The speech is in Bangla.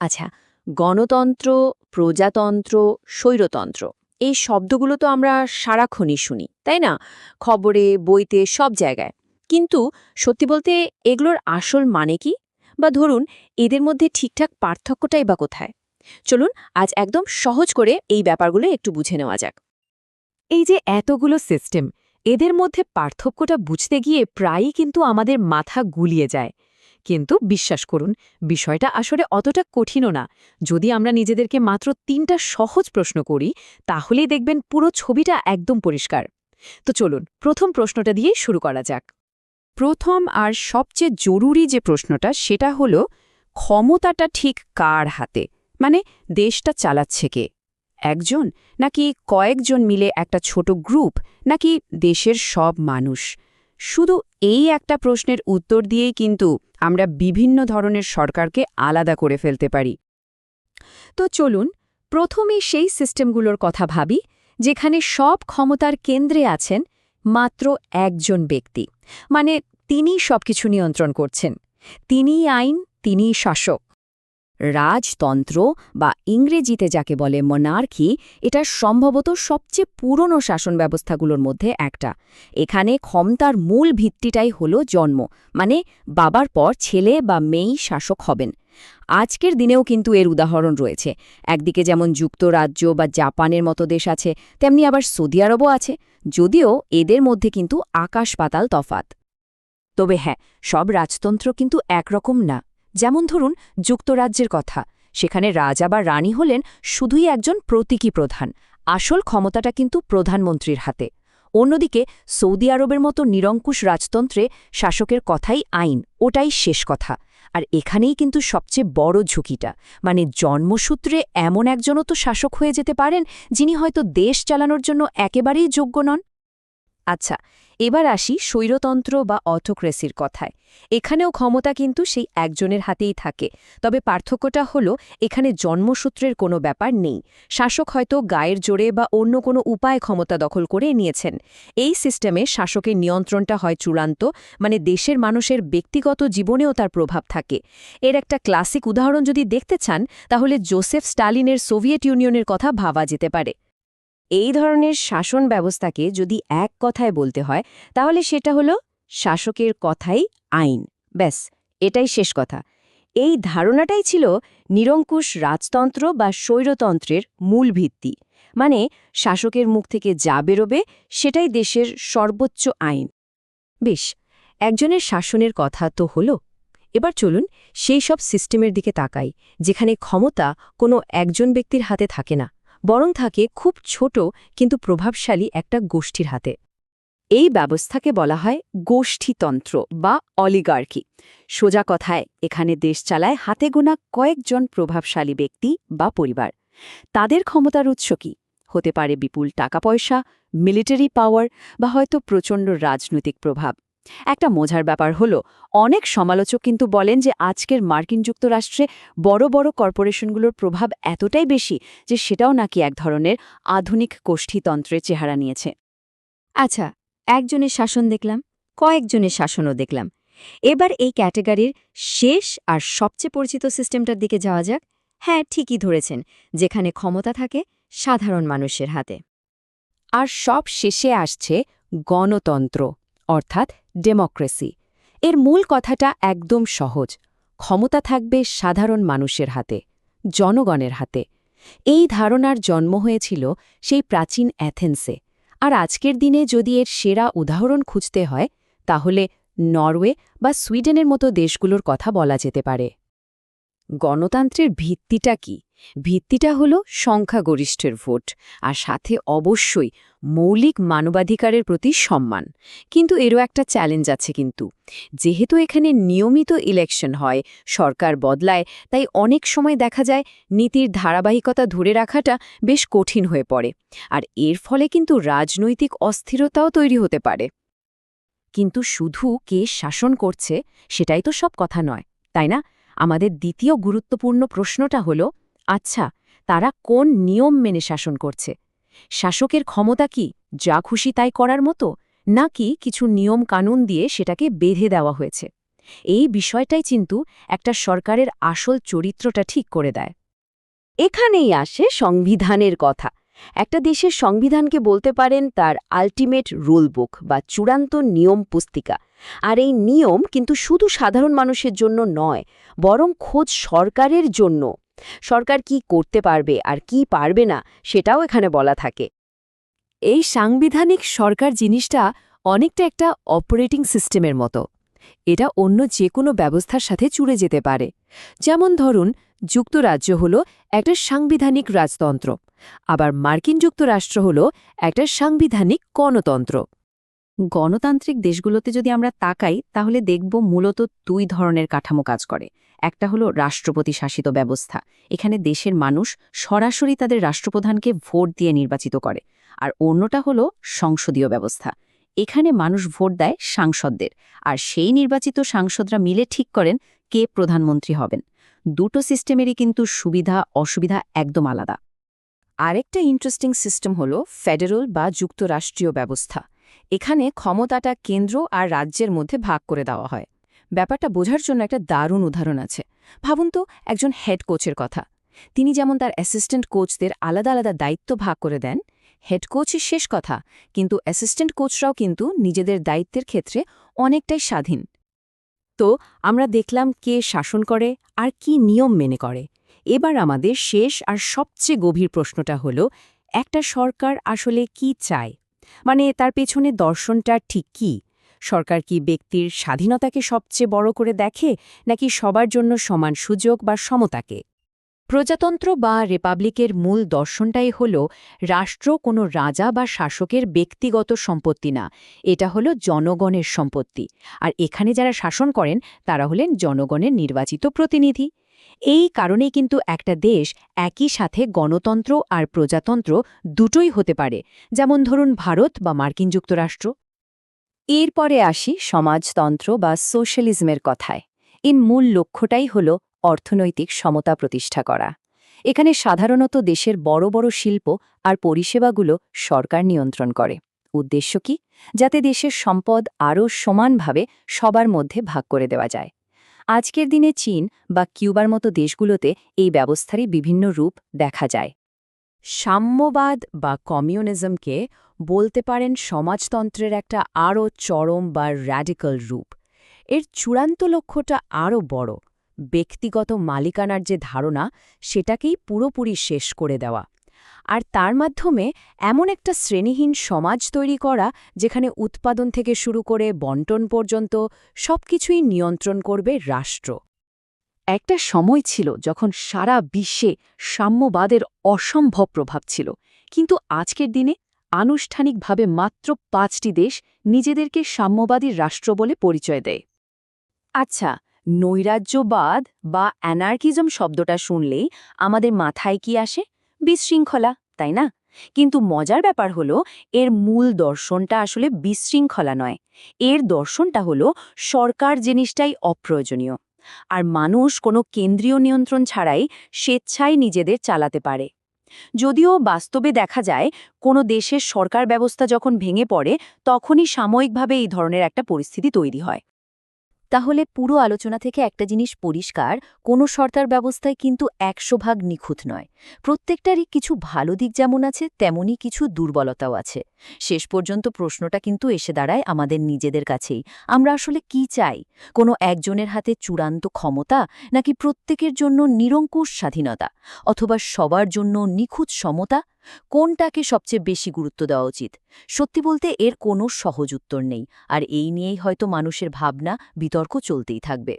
আচ্ছা গণতন্ত্র, প্রজাতন্ত্র, স্বৈরতন্ত্র, এই শব্দগুলো তো আমরা সারাক্ষণই শুনি, তাই না? খবরে, বইতে, সব জায়গায়। কিন্তু সত্যি বলতে এগুলোর আসল মানে কি? বা ধরুন, এদের মধ্যে ঠিকঠাক পার্থক্যটাই বা কোথায়? চলুন, আজ একদম সহজ করে এই ব্যাপারগুলো একটু বুঝে নেওয়া যাক। এই যে এতগুলো সিস্টেম, এদের মধ্যে পার্থক্যটা বুঝতে গিয়ে প্রায়ই কিন্তু আমাদের মাথা গুলিয়ে যায়। কিন্তু বিশ্বাস করুন, বিষয়টা আসলে অতটা কঠিনও না। যদি আমরা নিজেদেরকে মাত্র তিনটা সহজ প্রশ্ন করি, তাহলেই দেখবেন পুরো ছবিটা একদম পরিষ্কার। তো চলুন, প্রথম প্রশ্নটা দিয়েই শুরু করা যাক। প্রথম আর সবচেয়ে জরুরি যে প্রশ্নটা, সেটা হলো, ক্ষমতাটা ঠিক কার হাতে? মানে দেশটা চালাচ্ছে কে? একজন? নাকি কয়েকজন মিলে একটা ছোট গ্রুপ? নাকি দেশের সব মানুষ? শুধু এই একটা প্রশ্নের উত্তর দিয়েই কিন্তু আমরা বিভিন্ন ধরনের সরকারকে আলাদা করে ফেলতে পারি। তো চলুন প্রথমে সেই সিস্টেমগুলোর কথা ভাবি, যেখানে সব ক্ষমতার কেন্দ্রে আছেন মাত্র একজন ব্যক্তি। মানে তিনিই সবকিছু নিয়ন্ত্রণ করছেন। তিনিই আইন, তিনিই শাসক। রাজতন্ত্র বা ইংরেজিতে যাকে বলে মনার্কি এটা সম্ভবত সবচেয়ে পুরনো শাসন ব্যবস্থাগুলোর মধ্যে একটা। এখানে ক্ষমতার মূল ভিত্তিটাই হল জন্ম মানে বাবার পর ছেলে বা মেয়েই শাসক হবেন। আজকের দিনেও কিন্তু এর উদাহরণ রয়েছে। একদিকে যেমন যুক্তরাজ্য বা জাপানের মতো দেশ আছে, তেমনি আবার সৌদি আরবও আছে, যদিও এদের মধ্যে কিন্তু আকাশ পাতাল তফাত তবে হ্যাঁ সব রাজতন্ত্র কিন্তু একরকম না। যেমন ধরুন, যুক্তরাজ্যের কথা। সেখানে রাজা বা রানী হলেন শুধুই একজন প্রতীকী প্রধান। আসল ক্ষমতাটা কিন্তু প্রধানমন্ত্রীর হাতে। অন্যদিকে, সৌদি আরবের মতো নিরঙ্কুশ রাজতন্ত্রে শাসকের কথাই আইন, ওটাই শেষ কথা। আর এখানেই কিন্তু সবচেয়ে বড় ঝুঁকিটা। মানে জন্মসূত্রে এমন একজনও তো শাসক হয়ে যেতে পারেন, যিনি হয়তো দেশ চালানোর জন্য একেবারেই যোগ্য নন। আচ্ছা এবার আসি স্বৈরতন্ত্র বা অটোক্রেসির কথায়। এখানেও ক্ষমতা কিন্তু সেই একজনের হাতেই থাকে। তবে পার্থক্যটা হলো, এখানে জন্মসূত্রের কোনো ব্যাপার নেই। শাসক হয়তো গায়ের জোরে বা অন্য কোনো উপায় ক্ষমতা দখল করে নিয়েছেন। এই সিস্টেমে শাসকের নিয়ন্ত্রণটা হয় চূড়ান্ত মানে দেশের মানুষের ব্যক্তিগত জীবনেও তার প্রভাব থাকে। এর একটা ক্লাসিক উদাহরণ যদি দেখতে চান, তাহলে জোসেফ স্টালিনের সোভিয়েত ইউনিয়নের কথা ভাবা যেতে পারে। এই ধরনের শাসন ব্যবস্থাকে যদি এক কথায় বলতে হয়, তাহলে সেটা হলো শাসকের কথাই আইন। ব্যাস, এটাই শেষ কথা। এই ধারণাটাই ছিল নিরঙ্কুশ রাজতন্ত্র বা স্বৈরতন্ত্রের মূল ভিত্তি। মানে শাসকের মুখ থেকে যা বেরোবে, সেটাই দেশের সর্বোচ্চ আইন। বেশ, একজনের শাসনের কথা তো হলো। এবার চলুন সেই সব সিস্টেমের দিকে তাকাই, যেখানে ক্ষমতা কোনো একজন ব্যক্তির হাতে থাকে না। বরং থাকে খুব ছোট কিন্তু প্রভাবশালী একটা গোষ্ঠীর হাতে। এই ব্যবস্থাকে বলা হয় গোষ্ঠীতন্ত্র বা অলিগার্কি। সোজা কথায়, এখানে দেশ চালায় হাতে গোনা কয়েকজন প্রভাবশালী ব্যক্তি বা পরিবার। তাদের ক্ষমতার উৎস কি? হতে পারে বিপুল টাকা পয়সা, মিলিটারি পাওয়ার বা হয়তো প্রচণ্ড রাজনৈতিক প্রভাব। একটা মজার ব্যাপার হলো, অনেক সমালোচক কিন্তু বলেন যে আজকের মার্কিন যুক্তরাষ্ট্রে বড় বড় কর্পোরেশনগুলোর প্রভাব এতটাই বেশি যে সেটাও নাকি এক ধরনের আধুনিক গোষ্ঠীতন্ত্রের চেহারা নিয়েছে। আচ্ছা একজনের শাসন দেখলাম, কয়েকজনের শাসনও দেখলাম। এবার এই ক্যাটেগরির শেষ আর সবচেয়ে পরিচিত সিস্টেমটার দিকে যাওয়া যাক। হ্যাঁ ঠিকই ধরেছেন, যেখানে ক্ষমতা থাকে সাধারণ মানুষের হাতে। আর সব শেষে আসছে গণতন্ত্র, অর্থাৎ ডেমোক্রেসি। এর মূল কথাটা একদম সহজ। ক্ষমতা থাকবে সাধারণ মানুষের হাতে, জনগণের হাতে। এই ধারণার জন্ম হয়েছিল সেই প্রাচীন অ্যাথেন্সে। আর আজকের দিনে যদি এর সেরা উদাহরণ খুঁজতে হয়, তাহলে নরওয়ে বা সুইডেনের মতো দেশগুলোর কথা বলা যেতে পারে। গণতন্ত্রের ভিত্তিটা কি? ভিত্তিটা হল সংখ্যাগরিষ্ঠের ভোট, আর সাথে অবশ্যই মৌলিক মানবাধিকারের প্রতি সম্মান। কিন্তু এরও একটা চ্যালেঞ্জ আছে কিন্তু। যেহেতু এখানে নিয়মিত ইলেকশন হয়, সরকার বদলায়, তাই অনেক সময় দেখা যায় নীতির ধারাবাহিকতা ধরে রাখাটা বেশ কঠিন হয়ে পড়ে। আর এর ফলে কিন্তু রাজনৈতিক অস্থিরতাও তৈরি হতে পারে। কিন্তু শুধু কে শাসন করছে, সেটাই তো সব কথা নয়, তাই না? আমাদের দ্বিতীয় গুরুত্বপূর্ণ প্রশ্নটা হল আচ্ছা তারা কোন নিয়ম মেনে শাসন করছে? শাসকের ক্ষমতা কি যা খুশি তাই করার মতো, নাকি কিছু নিয়ম কানুন দিয়ে সেটাকে বেঁধে দেওয়া হয়েছে? এই বিষয়টাই কিন্তু একটা সরকারের আসল চরিত্রটা ঠিক করে দেয়। এখানেই আসে সংবিধানের কথা। একটা দেশের সংবিধানকে বলতে পারেন তার আলটিমেট রুল বুক বা চূড়ান্ত নিয়ম পুস্তিকা। আর এই নিয়ম কিন্তু শুধু সাধারণ মানুষের জন্য নয়, বরং খোঁজ সরকারের জন্য। সরকার কি করতে পারবে আর কি পারবে না সেটাও এখানে বলা থাকে। এই সাংবিধানিক সরকার জিনিসটা অনেকটা একটা অপারেটিং সিস্টেমের মতো। এটা অন্য যে কোনো ব্যবস্থার সাথে চুড়ে যেতে পারে। যেমন ধরুন, যুক্তরাজ্য হল একটা সাংবিধানিক রাজতন্ত্র, আবার মার্কিন যুক্তরাষ্ট্র হল একটা সাংবিধানিক গণতন্ত্র। গণতান্ত্রিক দেশগুলোতে যদি আমরা তাকাই, তাহলে দেখব মূলত দুই ধরনের কাঠামো কাজ করে। একটা হলো রাষ্ট্রপতি শাসিত ব্যবস্থা। এখানে দেশের মানুষ সরাসরি তাদের রাষ্ট্রপ্রধানকে ভোট দিয়ে নির্বাচিত করে। আর অন্যটা হলো সংসদীয় ব্যবস্থা। এখানে মানুষ ভোট দেয় সাংসদদের। আর সেই নির্বাচিত সাংসদরা মিলে ঠিক করেন কে প্রধানমন্ত্রী হবেন। দুটো সিস্টেমেরই কিন্তু সুবিধা, অসুবিধা একদম আলাদা। আরেকটা ইন্টারেস্টিং সিস্টেম হলো ফেডারেল বা যুক্তরাষ্ট্রীয় ব্যবস্থা। এখানে ক্ষমতাটা কেন্দ্র আর রাজ্যের মধ্যে ভাগ করে দেওয়া হয়। ব্যাপারটা বোঝার জন্য একটা দারুণ উদাহরণ আছে। ভাবুন তো, একজন হেড কোচের কথা। তিনি যেমন তার অ্যাসিস্ট্যান্ট কোচদের আলাদা আলাদা দায়িত্ব ভাগ করে দেন, হেড কোচই শেষ কথা, কিন্তু অ্যাসিস্ট্যান্ট কোচরাও কিন্তু নিজেদের দায়িত্বের ক্ষেত্রে অনেকটাই স্বাধীন। তো, আমরা দেখলাম কে শাসন করে আর কি নিয়ম মেনে করে। এবার আমাদের শেষ আর সবচেয়ে গভীর প্রশ্নটা হল, একটা সরকার আসলে কি চায়? মানে তার পেছনে দর্শনটা ঠিক কি? সরকার কি ব্যক্তির স্বাধীনতাকে সবচেয়ে বড় করে দেখে, নাকি সবার জন্য সমান সুযোগ বা সমতাকে? প্রজাতন্ত্র বা রিপাবলিকের মূল দর্শনটাই হল রাষ্ট্র কোনো রাজা বা শাসকের ব্যক্তিগত সম্পত্তি না, এটা হলো জনগণের সম্পত্তি। আর এখানে যারা শাসন করেন, তারা হলেন জনগণের নির্বাচিত প্রতিনিধি। এই কারণেই কিন্তু একটা দেশ একই সাথে গণতন্ত্র আর প্রজাতন্ত্র দুটোই হতে পারে। যেমন ধরুন ভারত বা মার্কিন যুক্তরাষ্ট্র। এরপরে আসি সমাজতন্ত্র বা সোশ্যালিজমের কথায়। এর মূল লক্ষ্যটাই হল অর্থনৈতিক সমতা প্রতিষ্ঠা করা। এখানে সাধারণত দেশের বড় বড় শিল্প আর পরিষেবাগুলো সরকার নিয়ন্ত্রণ করে। উদ্দেশ্য কি? যাতে দেশের সম্পদ আরও সমানভাবে সবার মধ্যে ভাগ করে দেওয়া যায়। আজকের দিনে চীন বা কিউবার মতো দেশগুলোতে এই ব্যবস্থারই বিভিন্ন রূপ দেখা যায়। সাম্যবাদ বা কমিউনিজমকে বলতে পারেন সমাজতন্ত্রের একটা আরও চরম বা র্যাডিক্যাল রূপ। এর চূড়ান্ত লক্ষ্যটা আরও বড়। ব্যক্তিগত মালিকানার যে ধারণা, সেটাকেই পুরোপুরি শেষ করে দেওয়া। আর তার মাধ্যমে এমন একটা শ্রেণীহীন সমাজ তৈরি করা যেখানে উৎপাদন থেকে শুরু করে বন্টন পর্যন্ত সবকিছুই নিয়ন্ত্রণ করবে রাষ্ট্র। একটা সময় ছিল যখন সারা বিশ্বে সাম্যবাদের অসম্ভব প্রভাব ছিল, কিন্তু আজকের দিনে আনুষ্ঠানিকভাবে মাত্র পাঁচটি দেশ নিজেদেরকে সাম্যবাদী রাষ্ট্র বলে পরিচয় দেয়। আচ্ছা নৈরাজ্যবাদ বা অ্যানার্কিজম শব্দটা শুনলেই আমাদের মাথায় কি আসে? বিশৃঙ্খলা, তাই না? কিন্তু মজার ব্যাপার হলো, এর মূল দর্শনটা আসলে বিশৃঙ্খলা নয়। এর দর্শনটা হলো, সরকার জিনিসটাই অপ্রয়োজনীয়। আর মানুষ কোনো কেন্দ্রীয় নিয়ন্ত্রণ ছাড়াই স্বেচ্ছায় নিজেদের চালাতে পারে। যদিও বাস্তবে দেখা যায়, কোনো দেশের সরকার ব্যবস্থা যখন ভেঙে পড়ে, তখনই সাময়িকভাবে এই ধরনের একটা পরিস্থিতি তৈরি হয়। তাহলে পুরো আলোচনা থেকে একটা জিনিস পরিষ্কার, কোনো সরকার ব্যবস্থায় কিন্তু একশো ভাগ নিখুঁত নয়। প্রত্যেকটারই কিছু ভালো দিক যেমন আছে, তেমনই কিছু দুর্বলতাও আছে। শেষ পর্যন্ত প্রশ্নটা কিন্তু এসে দাঁড়ায় আমাদের নিজেদের কাছেই। আমরা আসলে কি চাই? কোনো একজনের হাতে চূড়ান্ত ক্ষমতা, নাকি প্রত্যেকের জন্য নিরঙ্কুশ স্বাধীনতা? অথবা সবার জন্য নিখুঁত সমতা? কোনটাকে সবচেয়ে বেশি গুরুত্ব দেওয়া উচিত? সত্যি বলতে এর কোনো সহজ উত্তর নেই, আর এই নিয়েই হয়তো মানুষের ভাবনা, বিতর্ক চলতেই থাকবে।